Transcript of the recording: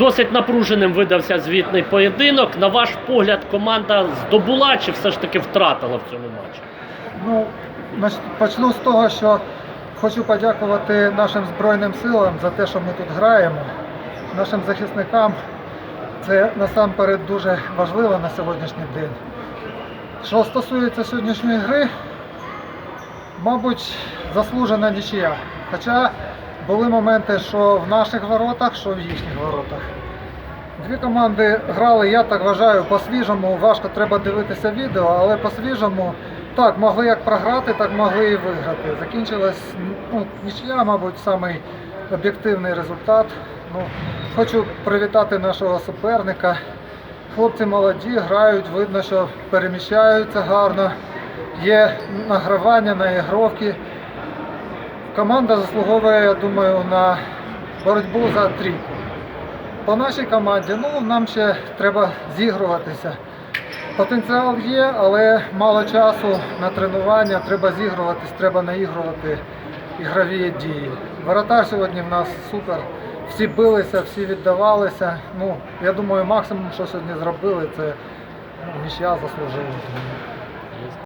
Досить напруженим видався звітний поєдинок. На ваш погляд, команда здобула чи все ж таки втратила в цьому матчі? Ну, почну з того, що хочу подякувати нашим Збройним силам за те, що ми тут граємо, нашим захисникам. Це насамперед дуже важливо на сьогоднішній день. Що стосується сьогоднішньої гри, мабуть, заслужена нічия. Хоча були моменти, що в наших воротах, що в їхніх воротах. Дві команди грали, я так вважаю, по-свіжому. Важко треба дивитися відео, але по-свіжому так, могли як програти, так могли і виграти. Закінчилась ну, нічия, мабуть, самий об'єктивний результат. Ну, хочу привітати нашого суперника. Хлопці молоді, грають, видно, що переміщаються гарно. Є награвання на ігровки. Команда заслуговує, я думаю, на боротьбу за трійку. По нашій команді, ну нам ще треба зігруватися. Потенціал є, але мало часу на тренування, треба зігруватись, треба наігрувати ігрові дії. Воротар сьогодні в нас супер. Всі билися, всі віддавалися. Ну, я думаю, максимум, що сьогодні зробили, це ну, нічия заслужили.